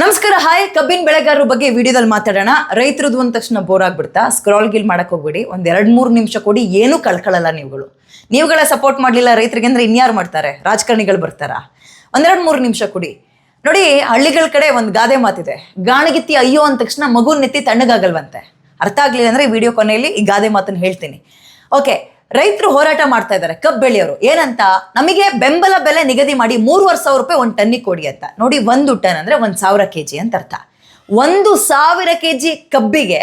ನಮಸ್ಕಾರ, ಹಾಯ್. ಕಬ್ಬಿನ ಬೆಳೆಗಾರರ ಬಗ್ಗೆ ವಿಡಿಯೋದಲ್ಲಿ ಮಾತಾಡೋಣ. ರೈತರದ್ದು ಅಂದ ತಕ್ಷಣ ಬೋರ್ ಆಗ್ಬಿಡ್ತಾ ಸ್ಕ್ರಾಲ್ ಗಿಲ್ ಮಾಡಕ್ ಹೋಗ್ಬಿಡಿ. ಒಂದ್ ಎರಡ್ ಮೂರು ನಿಮಿಷ ಕೊಡಿ, ಏನೂ ಕಳ್ಕೊಳ್ಳಲ್ಲ ನೀವುಗಳು. ನೀವುಗಳ ಸಪೋರ್ಟ್ ಮಾಡಲಿಲ್ಲ ರೈತರಿಗೆ ಅಂದ್ರೆ ಇನ್ಯಾರು ಮಾಡ್ತಾರೆ? ರಾಜಕಾರಣಿಗಳು ಬರ್ತಾರ? ಒಂದೆರಡು ಮೂರು ನಿಮಿಷ ಕೊಡಿ. ನೋಡಿ, ಹಳ್ಳಿಗಳ ಕಡೆ ಒಂದು ಗಾದೆ ಮಾತಿದೆ. ಗಾಣಗಿತ್ತಿ ಅಯ್ಯೋ ಅಂದ ತಕ್ಷಣ ಮಗು ನೆತ್ತಿ ತಣ್ಣಗಾಗಲ್ವಂತೆ. ಅರ್ಥ ಆಗ್ಲಿಲ್ಲ ಅಂದ್ರೆ ವಿಡಿಯೋ ಕೊನೆಯಲ್ಲಿ ಈ ಗಾದೆ ಮಾತನ್ನು ಹೇಳ್ತೀನಿ. ಓಕೆ ರೈತರು ಹೋರಾಟ ಮಾಡ್ತಾ ಇದ್ದಾರೆ ಕಬ್ಬು ಬೆಳೆಯೋರು ಏನಂತ? ನಮಗೆ ಬೆಂಬಲ ಬೆಲೆ ನಿಗದಿ ಮಾಡಿ ಮೂರುವರೆ ಸಾವಿರ ರೂಪಾಯಿ ಒಂದು ಟನ್ನಿಗೆ ಕೊಡಿ ಅಂತ. ನೋಡಿ ಒಂದು ಟನ್ ಅಂದ್ರೆ ಒಂದು ಸಾವಿರ ಕೆ ಜಿ ಅಂತ ಅರ್ಥ. ಒಂದು ಸಾವಿರ ಕೆ ಜಿ ಕಬ್ಬಿಗೆ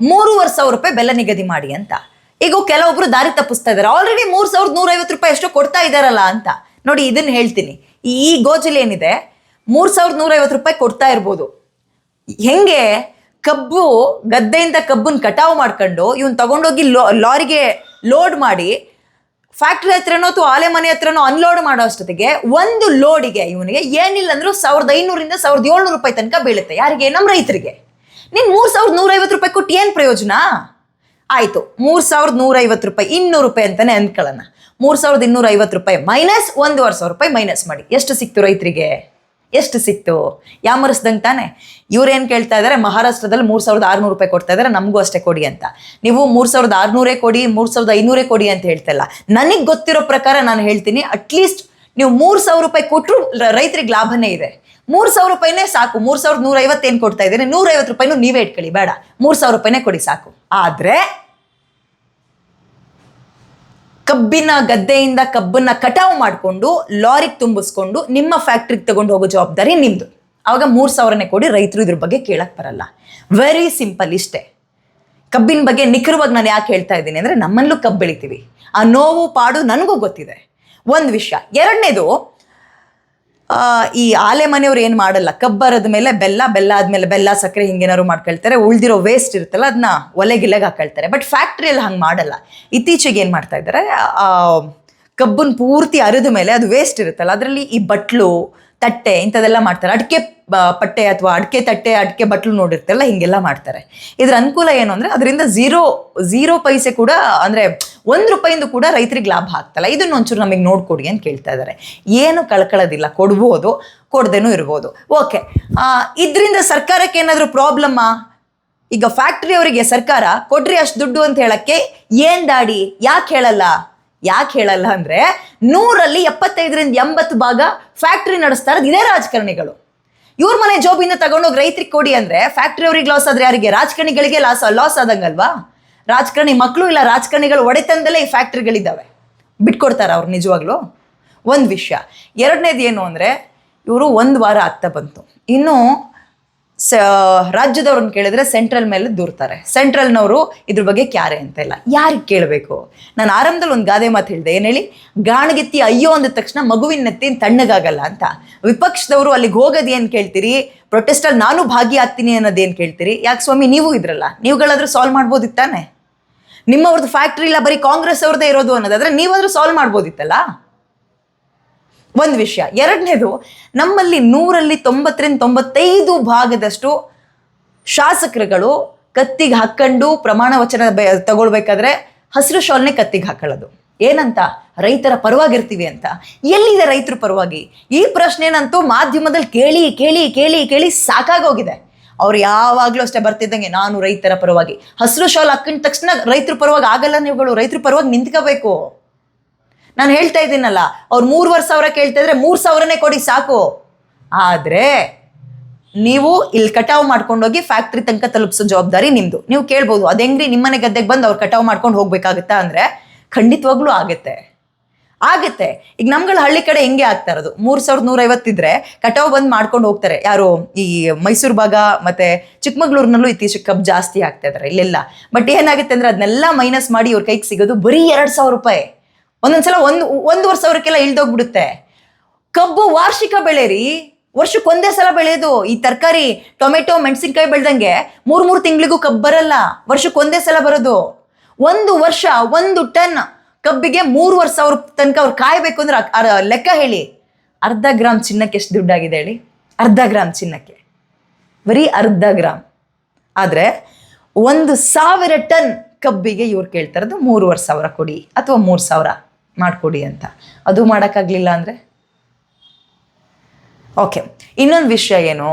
ಮೂರುವರೆ ಸಾವಿರ ರೂಪಾಯಿ ಬೆಲೆ ನಿಗದಿ ಮಾಡಿ ಅಂತ. ಈಗ ಕೆಲವೊಬ್ರು ದಾರಿ ತಪ್ಪಿಸ್ತಾ ಇದ್ದಾರೆ. ಆಲ್ರೆಡಿ ಮೂರು ಸಾವಿರದ ನೂರೈವತ್ತು ರೂಪಾಯಿ ಎಷ್ಟೋ ಕೊಡ್ತಾ ಇದ್ದಾರಲ್ಲ ಅಂತ. ನೋಡಿ ಇದನ್ನ ಹೇಳ್ತೀನಿ. ಈ ಗೋಜಲ್ ಏನಿದೆ? ಮೂರ್ ಸಾವಿರದ ನೂರೈವತ್ತು ರೂಪಾಯಿ ಕೊಡ್ತಾ ಇರ್ಬೋದು. ಹೆಂಗೆ? ಕಬ್ಬು ಗದ್ದೆಯಿಂದ ಕಬ್ಬನ್ನು ಕಟಾವು ಮಾಡ್ಕೊಂಡು ಇವನ್ ತಗೊಂಡೋಗಿ ಲಾರಿಗೆ ಲೋಡ್ ಮಾಡಿ ಫ್ಯಾಕ್ಟ್ರಿ ಹತ್ರನೋ ಅಥವಾ ಆಲೆ ಮನೆ ಹತ್ರನೋ ಅನ್ಲೋಡ್ ಮಾಡೋ ಅಷ್ಟೊತ್ತಿಗೆ ಒಂದು ಲೋಡಿಗೆ ಇವನಿಗೆ ಏನಿಲ್ಲ ಅಂದ್ರೂ ಸಾವಿರದ ಐನೂರಿಂದ ಸಾವಿರದ ಏಳ್ನೂರು ರೂಪಾಯಿ ತನಕ ಬೀಳುತ್ತೆ. ಯಾರಿಗೆ? ನಮ್ಮ ರೈತರಿಗೆ. ನೀನು ಮೂರು ಸಾವಿರದ ನೂರೈವತ್ತು ರೂಪಾಯಿ ಕೊಟ್ಟು ಏನು ಪ್ರಯೋಜನ? ಆಯ್ತು, ಮೂರ್ ಸಾವಿರದ ನೂರೈವತ್ತು ರೂಪಾಯಿ ಇನ್ನೂರು ರೂಪಾಯಿ ಅಂತಾನೆ ಅಂದ್ಕೊಳ್ಳೋಣ. ಮೂರು ಸಾವಿರದ ಇನ್ನೂರ ಐವತ್ತು ರೂಪಾಯಿ ಮೈನಸ್ ಒಂದೂವರೆ ಸಾವಿರ ರೂಪಾಯಿ ಮೈನಸ್ ಮಾಡಿ. ಎಷ್ಟು ಸಿಕ್ತು ರೈತರಿಗೆ? ಎಷ್ಟು ಸಿಕ್ತು? ಯಾಮರಿಸ್ದಂಗೆ ತಾನೆ? ಇವ್ರೇನು ಕೇಳ್ತಾ ಇದ್ದಾರೆ ಮಹಾರಾಷ್ಟ್ರದಲ್ಲಿ ಮೂರು ಸಾವಿರದ ಆರುನೂರು ರೂಪಾಯಿ ಕೊಡ್ತಾ ಇದ್ದಾರೆ ನಮಗೂ ಅಷ್ಟೇ ಕೊಡಿ ಅಂತ. ನೀವು ಮೂರು ಸಾವಿರದ ಆರುನೂರೇ ಕೊಡಿ, ಮೂರು ಸಾವಿರದ ಐನೂರೇ ಕೊಡಿ ಅಂತ ಹೇಳ್ತಲ್ಲ ನನಗೆ ಗೊತ್ತಿರೋ ಪ್ರಕಾರ ನಾನು ಹೇಳ್ತೀನಿ ಅಟ್ಲೀಸ್ಟ್ ನೀವು ಮೂರು ಸಾವಿರ ರೂಪಾಯಿ ಕೊಟ್ಟರು ರೈತರಿಗೆ ಲಾಭನೇ ಇದೆ. ಮೂರು ಸಾವಿರ ರೂಪಾಯಿನೇ ಸಾಕು, ಮೂರು ಸಾವಿರದ ನೂರ ಐವತ್ತೇನು ಕೊಡ್ತಾ ಇದ್ದೀನಿ, ನೂರೈವತ್ತು ರೂಪಾಯಿನೂ ನೀವೇ ಇಟ್ಕೊಳ್ಳಿ, ಬೇಡ. ಮೂರು ಸಾವಿರ ರೂಪಾಯಿನೇ ಕೊಡಿ ಸಾಕು. ಆದರೆ ಕಬ್ಬಿನ ಗದ್ದೆಯಿಂದ ಕಬ್ಬನ್ನ ಕಟಾವು ಮಾಡಿಕೊಂಡು ಲಾರಿಗೆ ತುಂಬಿಸ್ಕೊಂಡು ನಿಮ್ಮ ಫ್ಯಾಕ್ಟ್ರಿಗೆ ತಗೊಂಡು ಹೋಗೋ ಜವಾಬ್ದಾರಿ ನಿಮ್ಮದು ಅವಾಗ ಮೂರು ಸಾವಿರನೇ ಕೊಡಿ ರೈತರು ಇದ್ರ ಬಗ್ಗೆ ಕೇಳಕ್ ಬರಲ್ಲ. ವೆರಿ ಸಿಂಪಲ್ ಇಷ್ಟೇ. ಕಬ್ಬಿನ ಬಗ್ಗೆ ನಿಖರವಾಗಿ ನಾನು ಯಾಕೆ ಹೇಳ್ತಾ ಇದ್ದೀನಿ ಅಂದ್ರೆ ನಮ್ಮಲ್ಲೂ ಕಬ್ಬು ಬೆಳಿತೀವಿ. ಆ ನೋವು ಪಾಡು ನನಗೂ ಗೊತ್ತಿದೆ. ಒಂದು ವಿಷಯ. ಎರಡನೇದು ಈ ಆಲೆ ಮನೆಯವ್ರು ಏನು ಮಾಡಲ್ಲ? ಕಬ್ಬರದ ಮೇಲೆ ಬೆಲ್ಲ ಬೆಲ್ಲ ಆದಮೇಲೆ ಬೆಲ್ಲ ಸಕ್ಕರೆ ಹಿಂಗೇನಾದ್ರು ಮಾಡ್ಕೊಳ್ತಾರೆ. ಉಳಿದಿರೋ ವೇಸ್ಟ್ ಇರುತ್ತಲ್ಲ ಅದನ್ನ ಒಲೆಗಿಲೆಗೆ ಹಾಕೊಳ್ತಾರೆ. ಬಟ್ ಫ್ಯಾಕ್ಟ್ರಿಯಲ್ಲಿ ಹಂಗೆ ಮಾಡಲ್ಲ. ಇತ್ತೀಚೆಗೆ ಏನು ಮಾಡ್ತಾ ಇದ್ದಾರೆ? ಆ, ಕಬ್ಬನ್ ಪೂರ್ತಿ ಅರಿದ ಮೇಲೆ ಅದು ವೇಸ್ಟ್ ಇರುತ್ತಲ್ಲ ಅದರಲ್ಲಿ ಈ ಬಟ್ಲು ತಟ್ಟೆ ಇಂಥದ್ದೆಲ್ಲ ಮಾಡ್ತಾರೆ. ಅಡಿಕೆ ಪಟ್ಟೆ ಅಥವಾ ಅಡಿಕೆ ತಟ್ಟೆ, ಅಡಿಕೆ ಬಟ್ಲು ನೋಡಿರ್ತಾರಲ್ಲ ಹಿಂಗೆಲ್ಲ ಮಾಡ್ತಾರೆ. ಇದ್ರ ಅನುಕೂಲ ಏನು ಅಂದರೆ ಅದರಿಂದ ಝೀರೋ ಝೀರೋ ಪೈಸೆ ಕೂಡ ಅಂದರೆ ಒಂದು ರೂಪಾಯಿಂದ ಕೂಡ ರೈತರಿಗೆ ಲಾಭ ಆಗ್ತಲ್ಲ. ಇದನ್ನ ಒಂಚೂರು ನಮಗೆ ನೋಡ್ಕೊಡಿ ಅಂತ ಕೇಳ್ತಾ ಇದ್ದಾರೆ ಏನು ಕಳ್ಕೊಳ್ಳೋದಿಲ್ಲ ಕೊಡ್ಬೋದು, ಕೊಡ್ದೇನೂ ಇರ್ಬೋದು. ಓಕೆ ಇದರಿಂದ ಸರ್ಕಾರಕ್ಕೆ ಏನಾದರೂ ಪ್ರಾಬ್ಲಮ್ಮಾ ಈಗ ಫ್ಯಾಕ್ಟ್ರಿ ಅವರಿಗೆ ಸರ್ಕಾರ ಕೊಡ್ರಿ ಅಷ್ಟು ದುಡ್ಡು ಅಂತ ಹೇಳಕ್ಕೆ ಏನ್ ದಾಡಿ? ಯಾಕೆ ಹೇಳಲ್ಲ? ಯಾಕೆ ಹೇಳಲ್ಲ ಅಂದ್ರೆ ನೂರಲ್ಲಿ ಎಪ್ಪತ್ತೈದರಿಂದ ಎಂಬತ್ತು ಭಾಗ ಫ್ಯಾಕ್ಟ್ರಿ ನಡೆಸ್ತಾ ಇರೋದು ಇದೇ ರಾಜಕಾರಣಿಗಳು. ಇವ್ರ ಮನೆ ಜೋಬಿಂದ ತಗೊಂಡೋಗಿ ರೈತರಿಗೆ ಕೊಡಿ ಅಂದ್ರೆ ಫ್ಯಾಕ್ಟ್ರಿ ಅವ್ರಿಗೆ ಲಾಸ್ ಆದ್ರೆ ಯಾರಿಗೆ? ರಾಜಕಾರಣಿಗಳಿಗೆ ಲಾಸ್ ಲಾಸ್ ಆದಂಗಲ್ವಾ? ರಾಜಕಾರಣಿ ಮಕ್ಕಳು ಇಲ್ಲ, ರಾಜಕಾರಣಿಗಳು ಒಡೆತನದಲ್ಲೇ ಈ ಫ್ಯಾಕ್ಟ್ರಿಗಳಿದ್ದಾವೆ ಬಿಟ್ಕೊಡ್ತಾರ ಅವ್ರು ನಿಜವಾಗ್ಲೂ? ಒಂದು ವಿಷಯ. ಎರಡನೇದು ಏನು ಅಂದರೆ ಇವರು ಒಂದು ವಾರ ಆಗ್ತಾ ಬಂತು. ಇನ್ನು ಸ, ರಾಜ್ಯದವ್ರನ್ನ ಕೇಳಿದ್ರೆ ಸೆಂಟ್ರಲ್ ಮೇಲೆ ದೂರ್ತಾರೆ. ಸೆಂಟ್ರಲ್ನವರು ಇದ್ರ ಬಗ್ಗೆ ಕ್ಯಾರೆ ಅಂತ ಇಲ್ಲ. ಯಾರಿಗೆ ಕೇಳಬೇಕು? ನಾನು ಆರಂಭದಲ್ಲಿ ಒಂದು ಗಾದೆ ಮಾತು ಹೇಳಿದೆ, ಏನು ಹೇಳಿ? ಗಾಣಗಿತ್ತಿ ಅಯ್ಯೋ ಅಂದ ತಕ್ಷಣ ಮಗುವಿನ ನೆತ್ತಿ ತಣ್ಣಗಾಗಲ್ಲ ಅಂತ. ವಿಪಕ್ಷದವರು ಅಲ್ಲಿಗೆ ಹೋಗೋದು ಏನು ಕೇಳ್ತೀರಿ? ಪ್ರೊಟೆಸ್ಟಲ್ಲಿ ನಾನು ಭಾಗಿಯಾಗ್ತೀನಿ ಅನ್ನೋದೇನು ಕೇಳ್ತೀರಿ? ಯಾಕೆ ಸ್ವಾಮಿ, ನೀವು ಇದ್ರಲ್ಲ? ನೀವುಗಳಾದರೂ ಸಾಲ್ವ್ ಮಾಡ್ಬೋದಿತ್ತಾನೆ ನಿಮ್ಮವ್ರದ್ದು ಫ್ಯಾಕ್ಟ್ರಿ ಇಲ್ಲ, ಬರೀ ಕಾಂಗ್ರೆಸ್ ಅವ್ರದ್ದೇ ಇರೋದು ಅನ್ನೋದಾದ್ರೆ ನೀವಾದರೂ ಸಾಲ್ವ್ ಮಾಡ್ಬೋದಿತ್ತಲ್ಲ? ಒಂದು ವಿಷಯ. ಎರಡನೇದು, ನಮ್ಮಲ್ಲಿ ನೂರಲ್ಲಿ ತೊಂಬತ್ತರಿಂದ ತೊಂಬತ್ತೈದು ಭಾಗದಷ್ಟು ಶಾಸಕರುಗಳು ಕತ್ತಿಗೆ ಹಾಕೊಂಡು ಪ್ರಮಾಣ ವಚನ ತಗೊಳ್ಬೇಕಾದ್ರೆ ಹಸಿರು ಶಾಲ್ನೇ ಕತ್ತಿಗೆ ಹಾಕೊಳ್ಳೋದು. ಏನಂತ? ರೈತರ ಪರವಾಗಿರ್ತೀವಿ ಅಂತ. ಎಲ್ಲಿದೆ ರೈತರ ಪರವಾಗಿ? ಈ ಪ್ರಶ್ನೆನಂತೂ ಮಾಧ್ಯಮದಲ್ಲಿ ಕೇಳಿ ಕೇಳಿ ಕೇಳಿ ಕೇಳಿ ಸಾಕಾಗೋಗಿದೆ. ಅವ್ರು ಯಾವಾಗಲೂ ಅಷ್ಟೇ ಬರ್ತಿದ್ದಂಗೆ, ನಾನು ರೈತರ ಪರವಾಗಿ. ಹಸಿರು ಶಾಲ್ ಹಾಕೊಂಡ ತಕ್ಷಣ ರೈತರ ಪರವಾಗಿ ಆಗಲ್ಲ ನೀವುಗಳು. ರೈತರ ಪರವಾಗಿ ನಿಂತ್ಕೋಬೇಕು. ನಾನು ಹೇಳ್ತಾ ಇದ್ದೀನಲ್ಲ, ಅವ್ರು ಮೂರುವರೆ ಸಾವಿರ ಕೇಳ್ತಾ ಇದ್ರೆ ಮೂರು ಸಾವಿರನೇ ಕೊಡಿ ಸಾಕು. ಆದರೆ ನೀವು ಇಲ್ಲಿ ಕಟಾವು ಮಾಡ್ಕೊಂಡೋಗಿ ಫ್ಯಾಕ್ಟ್ರಿ ತನಕ ತಲುಪಿಸೋ ಜವಾಬ್ದಾರಿ ನಿಮ್ಮದು ನೀವು ಕೇಳ್ಬೋದು, ಅದು ಹೆಂಗ್ರಿ ನಿಮ್ಮನೆ ಗದ್ದೆಗೆ ಬಂದು ಅವ್ರು ಕಟಾವು ಮಾಡ್ಕೊಂಡು ಹೋಗ್ಬೇಕಾಗುತ್ತಾ ಅಂದರೆ ಖಂಡಿತವಾಗ್ಲೂ ಆಗುತ್ತೆ. ಆಗುತ್ತೆ. ಈಗ ನಮ್ಗಳ ಹಳ್ಳಿ ಕಡೆ ಹೆಂಗೆ ಆಗ್ತಾ ಇರೋದು? ಮೂರು ಸಾವಿರದ ನೂರೈವತ್ತಿದ್ರೆ ಕಟಾವು ಬಂದು ಮಾಡ್ಕೊಂಡು ಹೋಗ್ತಾರೆ. ಯಾರು ಈ ಮೈಸೂರು ಭಾಗ ಮತ್ತೆ ಚಿಕ್ಕಮಗಳೂರಿನಲ್ಲೂ ಇತ್ತೀಚೆಗೆ ಕಬ್ಬು ಜಾಸ್ತಿ ಆಗ್ತಾ ಇದ್ದಾರೆ ಇಲ್ಲೆಲ್ಲ. ಬಟ್ ಏನಾಗುತ್ತೆ ಅಂದ್ರೆ ಅದನ್ನೆಲ್ಲ ಮೈನಸ್ ಮಾಡಿ ಇವ್ರ ಕೈಗೆ ಸಿಗೋದು ಬರೀ ಎರಡು ಸಾವಿರ ರೂಪಾಯಿ. ಒಂದೊಂದ್ಸಲ ಒಂದು ಒಂದೂವರೆ ಸಾವಿರಕ್ಕೆಲ್ಲ ಇಳ್ದೋಗ್ಬಿಡುತ್ತೆ. ಕಬ್ಬು ವಾರ್ಷಿಕ ಬೆಳೆ ರೀ ವರ್ಷಕ್ಕೊಂದೇ ಸಲ ಬೆಳೆಯೋದು ಈ ತರಕಾರಿ, ಟೊಮೆಟೊ, ಮೆಣಸಿನ್ಕಾಯಿ ಬೆಳೆದಂಗೆ ಮೂರು ಮೂರು ತಿಂಗಳಿಗೂ ಕಬ್ಬು ಬರಲ್ಲ. ವರ್ಷಕ್ಕೊಂದೇ ಸಲ ಬರೋದು. ಒಂದು ವರ್ಷ, ಒಂದು ಟನ್ ಕಬ್ಬಿಗೆ ಮೂರುವರೆ ಸಾವಿರ ತನಕ ಅವ್ರು ಕಾಯಬೇಕು ಅಂದ್ರೆ ಲೆಕ್ಕ ಹೇಳಿ. ಅರ್ಧ ಗ್ರಾಮ್ ಚಿನ್ನಕ್ಕೆ ಎಷ್ಟು ದುಡ್ಡಾಗಿದೆ ಹೇಳಿ. ಅರ್ಧ ಗ್ರಾಮ್ ಚಿನ್ನಕ್ಕೆ. ಬರೀ ಅರ್ಧ ಗ್ರಾಮ್ ಆದರೆ ಒಂದು ಸಾವಿರ ಟನ್ ಕಬ್ಬಿಗೆ ಇವ್ರು ಕೇಳ್ತಾ ಇರೋದು ಮೂರುವರೆ ಸಾವಿರ ಕೊಡಿ ಅಥವಾ ಮೂರು ಸಾವಿರ. ಮಾಡಿಕೊಡಿ ಅಂತ. ಅದು ಮಾಡೋಕ್ಕಾಗಲಿಲ್ಲ ಅಂದರೆ? ಓಕೆ ಇನ್ನೊಂದು ವಿಷಯ ಏನು?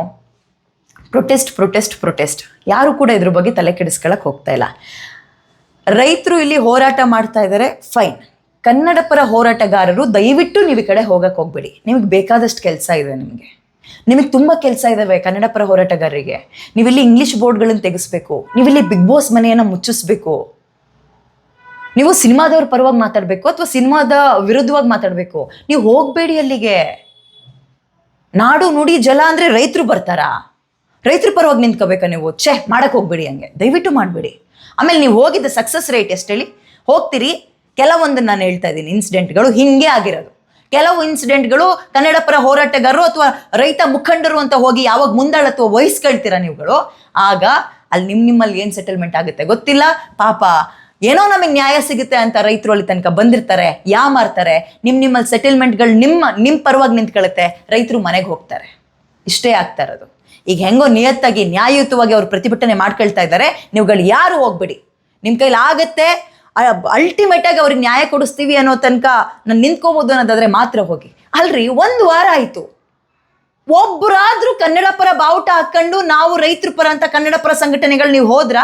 Protest protest protest. ಯಾರು ಕೂಡ ಇದ್ರ ಬಗ್ಗೆ ತಲೆ ಕೆಡಿಸ್ಕೊಳಕ್ಕೆ ಹೋಗ್ತಾ ಇಲ್ಲ. ರೈತರು ಇಲ್ಲಿ ಹೋರಾಟ ಮಾಡ್ತಾ ಇದ್ದಾರೆ ಫೈನ್ ಕನ್ನಡ ಪರ ಹೋರಾಟಗಾರರು, ದಯವಿಟ್ಟು ನೀವು ಈ ಕಡೆ ಹೋಗಕ್ಕೆ ಹೋಗ್ಬೇಡಿ. ನಿಮಗೆ ಬೇಕಾದಷ್ಟು ಕೆಲಸ ಇದೆ ನಿಮಗೆ. ನಿಮಗೆ ತುಂಬ ಕೆಲಸ ಇದ್ದಾವೆ ಕನ್ನಡ ಪರ ಹೋರಾಟಗಾರರಿಗೆ. ನೀವಿಲ್ಲಿ ಇಂಗ್ಲಿಷ್ ಬೋರ್ಡ್ಗಳನ್ನು ತೆಗೆಸ್ಬೇಕು. ನೀವಿಲ್ಲಿ ಬಿಗ್ ಬಾಸ್ ಮನೆಯನ್ನು ಮುಚ್ಚಿಸ್ಬೇಕು. ನೀವು ಸಿನಿಮಾದವ್ರ ಪರವಾಗಿ ಮಾತಾಡಬೇಕು ಅಥವಾ ಸಿನಿಮಾದ ವಿರುದ್ಧವಾಗಿ ಮಾತಾಡಬೇಕು? ನೀವು ಹೋಗಬೇಡಿ ಅಲ್ಲಿಗೆ. ನಾಡು ನುಡಿ ಜಲ ಅಂದರೆ ರೈತರು ಬರ್ತಾರಾ. ರೈತರ ಪರವಾಗಿ ನಿಂತ್ಕೋಬೇಕಾ ನೀವು? ಛೇ ಮಾಡಕ್ಕೆ ಹೋಗ್ಬೇಡಿ ಹಂಗೆ. ದಯವಿಟ್ಟು ಮಾಡಬೇಡಿ. ಆಮೇಲೆ ನೀವು ಹೋಗಿದ್ದ ಸಕ್ಸಸ್ ರೇಟ್ ಎಷ್ಟು ಹೇಳಿ ಹೋಗ್ತೀರಿ. ಕೆಲವೊಂದು ನಾನು ಹೇಳ್ತಾ ಇದ್ದೀನಿ. ಇನ್ಸಿಡೆಂಟ್ಗಳು ಹಿಂಗೆ ಆಗಿರೋದು. ಕೆಲವು ಇನ್ಸಿಡೆಂಟ್ಗಳು ಕನ್ನಡ ಪರ ಹೋರಾಟಗಾರರು ಅಥವಾ ರೈತ ಮುಖಂಡರು ಅಂತ ಹೋಗಿ ಯಾವಾಗ ಮುಂದಾಳತ್ವ ವಹಿಸ್ಕೊಳ್ತೀರಾ ನೀವುಗಳು? ಆಗ ಅಲ್ಲಿ ನಿಮ್ಮ ನಿಮ್ಮಲ್ಲಿ ಏನು ಸೆಟಲ್ಮೆಂಟ್ ಆಗುತ್ತೆ ಗೊತ್ತಿಲ್ಲ. ಪಾಪ ಏನೋ ನಮಗೆ ನ್ಯಾಯ ಸಿಗುತ್ತೆ ಅಂತ ರೈತರು ಅಲ್ಲಿ ತನಕ ಬಂದಿರ್ತಾರೆ, ಯಾ ಮಾರ್ತಾರೆ ನಿಮ್ಮ ನಿಮ್ಮಲ್ಲಿ ಸೆಟಲ್ಮೆಂಟ್ಗಳು ನಿಮ್ಮ ನಿಮ್ಮ ಪರವಾಗಿ ನಿಂತ್ಕೊಳ್ಳುತ್ತೆ ರೈತರು ಮನೆಗೆ ಹೋಗ್ತಾರೆ. ಇಷ್ಟೇ ಆಗ್ತಾ ಇರೋದು. ಈಗ ಹೆಂಗೋ ನಿಯತ್ತಾಗಿ, ನ್ಯಾಯಯುತವಾಗಿ ಅವರು ಪ್ರತಿಭಟನೆ ಮಾಡ್ಕೊಳ್ತಾ ಇದ್ದಾರೆ, ನೀವುಗಳು ಯಾರು ಹೋಗ್ಬಿಡಿ. ನಿಮ್ಮ ಕೈಲಿ ಆಗುತ್ತೆ ಅಲ್ಟಿಮೇಟ್ ಆಗಿ ಅವ್ರಿಗೆ ನ್ಯಾಯ ಕೊಡಿಸ್ತೀವಿ ಅನ್ನೋ ತನಕ ನಾನು ನಿಂತ್ಕೋಬೋದು ಅನ್ನೋದಾದ್ರೆ ಮಾತ್ರ ಹೋಗಿ. ಅಲ್ರಿ, ಒಂದು ವಾರ ಆಯಿತು. ಒಬ್ಬರಾದ್ರೂ ಕನ್ನಡ ಪರ ಬಾವುಟ ಹಾಕೊಂಡು ನಾವು ರೈತರ ಪರ ಅಂತ ಕನ್ನಡ ಪರ ಸಂಘಟನೆಗಳು ನೀವು ಹೋದ್ರಾ?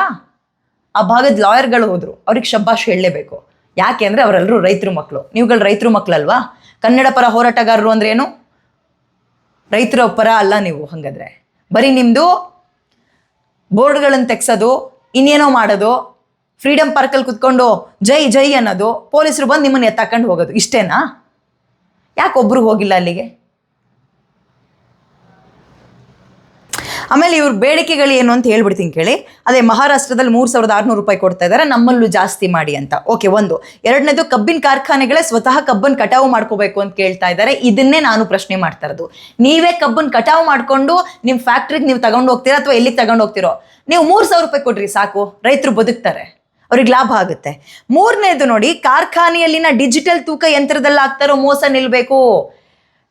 ಆ ಭಾಗದ ಲಾಯರ್ಗಳು ಹೋದ್ರು. ಅವ್ರಿಗೆ ಶಬ್ಬಾಷ್ ಹೇಳಲೇಬೇಕು. ಯಾಕೆ ಅಂದರೆ ಅವರೆಲ್ಲರೂ ರೈತರು ಮಕ್ಕಳು ನೀವುಗಳು ರೈತರು ಮಕ್ಕಳಲ್ವಾ ಕನ್ನಡ ಪರ ಹೋರಾಟಗಾರರು ಅಂದ್ರೆ ಏನು? ರೈತರ ಪರ ಅಲ್ಲ ನೀವು ಹಾಗಾದ್ರೆ. ಬರೀ ನಿಮ್ಮದು ಬೋರ್ಡ್ಗಳನ್ನು ತೆಗ್ಸೋದು, ಇನ್ನೇನೋ ಮಾಡೋದು ಫ್ರೀಡಮ್ ಪಾರ್ಕಲ್ಲಿ ಕುತ್ಕೊಂಡು ಜೈ ಜೈ ಅನ್ನೋದು, ಪೊಲೀಸರು ಬಂದು ನಿಮ್ಮನ್ನು ಎತ್ತಾಕೊಂಡು ಹೋಗೋದು. ಇಷ್ಟೇನಾ? ಯಾಕೆ ಒಬ್ರು ಹೋಗಿಲ್ಲ ಅಲ್ಲಿಗೆ? ಆಮೇಲೆ ಇವ್ರ ಬೇಡಿಕೆಗಳು ಏನು ಅಂತ ಹೇಳ್ಬಿಡ್ತೀನಿ ಕೇಳಿ. ಅದೇ ಮಹಾರಾಷ್ಟ್ರದಲ್ಲಿ ಮೂರು ಸಾವಿರದ ಆರುನೂರು ರೂಪಾಯಿ ಕೊಡ್ತಾ ಇದ್ದಾರೆ ನಮ್ಮಲ್ಲೂ ಜಾಸ್ತಿ ಮಾಡಿ ಅಂತ. ಓಕೆ ಒಂದು. ಎರಡನೇದು ಕಬ್ಬಿನ ಕಾರ್ಖಾನೆಗಳೇ ಸ್ವತಃ ಕಬ್ಬನ್ ಕಟಾವು ಮಾಡ್ಕೋಬೇಕು ಅಂತ ಕೇಳ್ತಾ ಇದ್ದಾರೆ ಇದನ್ನೇ ನಾನು ಪ್ರಶ್ನೆ ಮಾಡ್ತಾ ಇರೋದು. ನೀವೇ ಕಬ್ಬನ್ ಕಟಾವು ಮಾಡ್ಕೊಂಡು ನಿಮ್ಮ ಫ್ಯಾಕ್ಟ್ರಿಗೆ ನೀವು ತಗೊಂಡು ಹೋಗ್ತೀರಾ ಅಥವಾ ಎಲ್ಲಿಗೆ ತಗೊಂಡು ಹೋಗ್ತಿರೋ? ನೀವು ಮೂರು ಸಾವಿರ ರೂಪಾಯಿ ಕೊಡ್ರಿ ಸಾಕು, ರೈತರು ಬದುಕ್ತಾರೆ. ಅವ್ರಿಗೆ ಲಾಭ ಆಗುತ್ತೆ. ಮೂರನೇದು ನೋಡಿ, ಕಾರ್ಖಾನೆಯಲ್ಲಿನ ಡಿಜಿಟಲ್ ತೂಕ ಯಂತ್ರದಲ್ಲಿ ಆಗ್ತಾರೋ ಮೋಸ ನಿಲ್ಬೇಕು.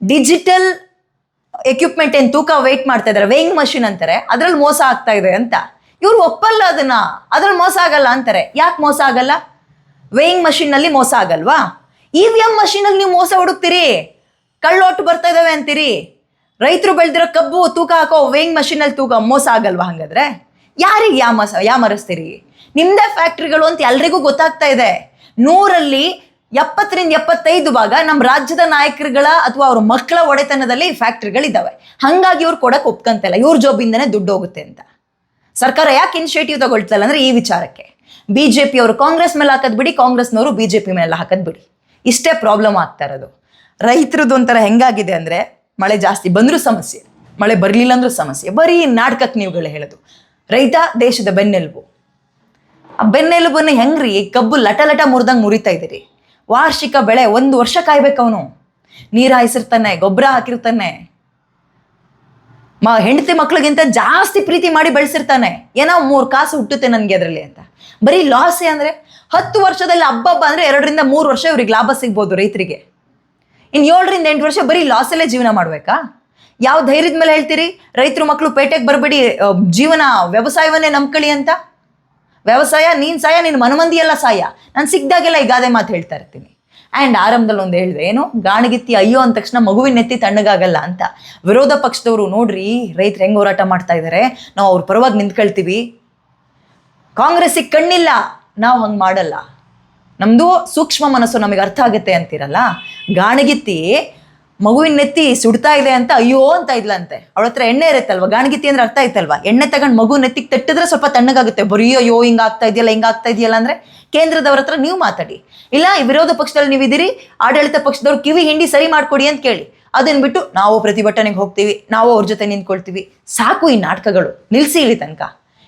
ಡಿಜಿಟಲ್ ಎಕ್ವಿಪ್ಮೆಂಟ್ ಏನು ತೂಕ ವೆಯ್ಟ್ ಮಾಡ್ತಾ ಇದ್ದಾರೆ ವೇಯಿಂಗ್ ಮಷಿನ್ ಅಂತಾರೆ, ಅದ್ರಲ್ಲಿ ಮೋಸ ಆಗ್ತಾ ಇದೆ ಅಂತ. ಇವ್ರು ಒಪ್ಪಲ್ಲ ಅದನ್ನ, ಅದ್ರಲ್ಲಿ ಮೋಸ ಆಗಲ್ಲ ಅಂತಾರೆ. ಯಾಕೆ ಮೋಸ ಆಗಲ್ಲ? ವೇಯಿಂಗ್ ಮಷಿನ್ನಲ್ಲಿ ಮೋಸ ಆಗಲ್ವಾ? ಇ ವಿ ಎಂ ಮಷಿನಲ್ಲಿ ನೀವು ಮೋಸ ಹುಡುಕ್ತೀರಿ. ಕಳ್ಳೋಟು ಬರ್ತಾ ಇದಾವೆ ಅಂತೀರಿ. ರೈತರು ಬೆಳೆದಿರೋ ಕಬ್ಬು ತೂಕ ಹಾಕೋ ವೇಯಿಂಗ್ ಮಷಿನಲ್ಲಿ ತೂಕ ಮೋಸ ಆಗಲ್ವಾ ಹಾಗಾದ್ರೆ? ಯಾರಿಗೆ ಯಾ ಮಸ ಯಾ ಮರೆಸ್ತೀರಿ ನಿಮ್ದೇ ಫ್ಯಾಕ್ಟ್ರಿಗಳು ಅಂತ ಎಲ್ರಿಗೂ ಗೊತ್ತಾಗ್ತಾ ಇದೆ. ನೂರಲ್ಲಿ ಎಪ್ಪತ್ತರಿಂದ ಎಪ್ಪತ್ತೈದು ಭಾಗ ನಮ್ಮ ರಾಜ್ಯದ ನಾಯಕರುಗಳ ಅಥವಾ ಅವ್ರ ಮಕ್ಕಳ ಒಡೆತನದಲ್ಲಿ ಫ್ಯಾಕ್ಟ್ರಿಗಳಿದ್ದಾವೆ. ಹಾಗಾಗಿ ಇವ್ರು ಕೊಡಕ್ಕೆ ಒಪ್ಕೊಂತಲ್ಲ ಇವ್ರ ಜಾಬಿಂದನೇ ದುಡ್ಡು ಹೋಗುತ್ತೆ ಅಂತ. ಸರ್ಕಾರ ಯಾಕೆ ಇನಿಷಿಯೇಟಿವ್ ತಗೊಳ್ತಲ್ಲ ಅಂದ್ರೆ ಈ ವಿಚಾರಕ್ಕೆ. ಬಿ ಜೆ ಕಾಂಗ್ರೆಸ್ ಮೇಲೆ ಹಾಕದ್ ಬಿಡಿ, ಕಾಂಗ್ರೆಸ್ನವರು ಬಿ ಜೆ ಮೇಲೆ ಹಾಕದ್ ಬಿಡಿ. ಇಷ್ಟೇ ಪ್ರಾಬ್ಲಮ್ ಆಗ್ತಾ ಇರೋದು. ರೈತರದ್ದು ಒಂಥರ ಹೆಂಗಾಗಿದೆ ಅಂದ್ರೆ ಮಳೆ ಜಾಸ್ತಿ ಬಂದರೂ ಸಮಸ್ಯೆ, ಮಳೆ ಬರಲಿಲ್ಲ ಅಂದ್ರೂ ಸಮಸ್ಯೆ. ಬರೀ ನಾಟಕಕ್ಕೆ ನೀವುಗಳು ಹೇಳೋದು. ರೈತ ದೇಶದ ಬೆನ್ನೆಲುಬು. ಆ ಬೆನ್ನೆಲುಬನ್ನು ಹೆಂಗ್ರಿ? ಕಬ್ಬು ಲಟ ಲಟ ಮುರಿದಂಗೆ ಮುರಿತಾ ಇದ್ದೀರಿ. ವಾರ್ಷಿಕ ಬೆಳೆ ಒಂದು ವರ್ಷ ಕಾಯ್ಬೇಕು ಅವನು ನೀರು ಹಾಯಿಸಿರ್ತಾನೆ ಗೊಬ್ಬರ ಹಾಕಿರ್ತಾನೆ ಮ ಹೆಂಡತಿ ಮಕ್ಳಿಗಿಂತ ಜಾಸ್ತಿ ಪ್ರೀತಿ ಮಾಡಿ ಬೆಳೆಸಿರ್ತಾನೆ ಏನೋ ಮೂರು ಕಾಸು ಹುಟ್ಟುತ್ತೆ ನನಗೆ ಅದರಲ್ಲಿ ಅಂತ. ಬರೀ ಲಾಸೇ ಅಂದರೆ ಹತ್ತು ವರ್ಷದಲ್ಲಿ ಹಬ್ಬಬ್ಬ ಅಂದರೆ ಎರಡರಿಂದ ಮೂರು ವರ್ಷ ಇವ್ರಿಗೆ ಲಾಭ ಸಿಗ್ಬೋದು ರೈತರಿಗೆ. ಇನ್ನು ಏಳರಿಂದ ಎಂಟು ವರ್ಷ ಬರೀ ಲಾಸಲ್ಲೇ ಜೀವನ ಮಾಡಬೇಕಾ? ಯಾವ ಧೈರ್ಯದ ಮೇಲೆ ಹೇಳ್ತೀರಿ? ರೈತರು ಮಕ್ಕಳು ಪೇಟೆಗೆ ಬರಬೇಡಿ ಜೀವನ ವ್ಯವಸಾಯವನ್ನೇ ನಂಬ್ಕೊಳ್ಳಿ ಅಂತ? ವ್ಯವಸಾಯ, ನೀನ್ ಸಾಯ ನಿನ್ನ ಮನಮಂದಿ ಎಲ್ಲ ಸಾಯ. ನಾನು ಸಿಕ್ಕಿದಾಗೆಲ್ಲ ಈ ಗಾದೆ ಮಾತು ಹೇಳ್ತಾ ಇರ್ತೀನಿ. ಆ್ಯಂಡ್ ಆರಂಭದಲ್ಲಿ ಒಂದು ಹೇಳಿದೆ, ಏನು? ಗಾಣಗಿತ್ತಿ ಅಯ್ಯೋ ಅಂದ ತಕ್ಷಣ ಮಗುವಿನ ಎತ್ತಿ ತಣ್ಣಗಾಗಲ್ಲ ಅಂತ. ವಿರೋಧ ಪಕ್ಷದವರು ನೋಡ್ರಿ, ರೈತರು ಹೆಂಗೆ ಹೋರಾಟ ಮಾಡ್ತಾ ಇದ್ದಾರೆ ನಾವು ಅವ್ರ ಪರವಾಗಿ ನಿಂತ್ಕೊಳ್ತೀವಿ. ಕಾಂಗ್ರೆಸ್ಸಿಗೆ ಕಣ್ಣಿಲ್ಲ, ನಾವು ಹಂಗೆ ಮಾಡಲ್ಲ. ನಮ್ಮದು ಸೂಕ್ಷ್ಮ ಮನಸ್ಸು ನಮಗೆ ಅರ್ಥ ಆಗುತ್ತೆ ಅಂತೀರಲ್ಲ? ಗಾಣಗಿತ್ತಿ ಮಗುವಿನ ನೆತ್ತಿ ಸುಡ್ತಾ ಇದೆ ಅಂತ ಅಯ್ಯೋ ಅಂತ ಇದ್ಲಂತೆ. ಅವಳ ಹತ್ರ ಎಣ್ಣೆ ಇರುತ್ತಲ್ವ? ಗಾಣಗಿತ್ತಿ ಅಂದ್ರೆ ಅರ್ಥ ಆಯ್ತಲ್ವಾ? ಎಣ್ಣೆ ತಗೊಂಡು ಮಗು ನೆತ್ತಿಗೆ ತಟ್ಟಿದ್ರೆ ಸ್ವಲ್ಪ ತಣ್ಣಗಾಗುತ್ತೆ. ಬರೀ ಅಯ್ಯೋ ಹಿಂಗಾಗ್ತಾ ಇದೆಯಲ್ಲ ಹಿಂಗಾಗ್ತಾ ಇದೆಯಲ್ಲ ಅಂದ್ರೆ ಕೇಂದ್ರದವ್ರ ಹತ್ರ ನೀವು ಮಾತಾಡಿ. ಇಲ್ಲ ವಿರೋಧ ಪಕ್ಷದಲ್ಲಿ ನೀವಿದ್ದೀರಿ ಆಡಳಿತ ಪಕ್ಷದವ್ರು ಕಿವಿ ಹಿಂಡಿ ಸರಿ ಮಾಡ್ಕೊಡಿ ಅಂತ ಕೇಳಿ. ಅದನ್ನ ಬಿಟ್ಟು ನಾವು ಪ್ರತಿಭಟನೆಗೆ ಹೋಗ್ತೀವಿ, ನಾವು ಅವ್ರ ಜೊತೆ ನಿಂತ್ಕೊಳ್ತೀವಿ. ಸಾಕು ಈ ನಾಟಕಗಳು. ನಿಲ್ಸಿ ಇಲ್ಲಿ ತನಕ.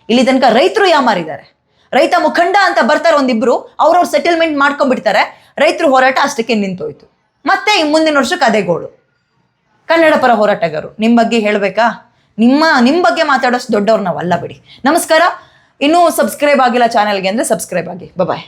ಇಲ್ಲಿ ತನಕ ರೈತರು ಯಾಮಾರಿದ್ದಾರೆ ರೈತ ಮುಖಂಡ ಅಂತ ಬರ್ತಾರೆ ಒಂದಿಬ್ರು, ಅವ್ರವ್ರ ಸೆಟಲ್ಮೆಂಟ್ ಮಾಡ್ಕೊಂಡ್ಬಿಡ್ತಾರೆ. ರೈತರು ಹೋರಾಟ ಅಷ್ಟಕ್ಕೆ ನಿಂತೋಯ್ತು. ಮತ್ತೆ ಮುಂದಿನ ವರ್ಷಕ್ಕೆ ಅದೇ ಗೋಳು ಕನ್ನಡ ಪರ ಹೋರಾಟಗಾರರು ನಿಮ್ಮ ಬಗ್ಗೆ ಹೇಳಬೇಕಾ? ನಿಮ್ಮ ನಿಮ್ಮ ಬಗ್ಗೆ ಮಾತಾಡೋಷ್ಟು ದೊಡ್ಡವ್ರು ನಾವಲ್ಲ ಬಿಡಿ. ನಮಸ್ಕಾರ. ಇನ್ನೂ ಸಬ್ಸ್ಕ್ರೈಬ್ ಆಗಿಲ್ಲ ಚಾನಲ್ಗೆ ಅಂದರೆ ಸಬ್ಸ್ಕ್ರೈಬ್ ಆಗಿ. ಬಾಯ್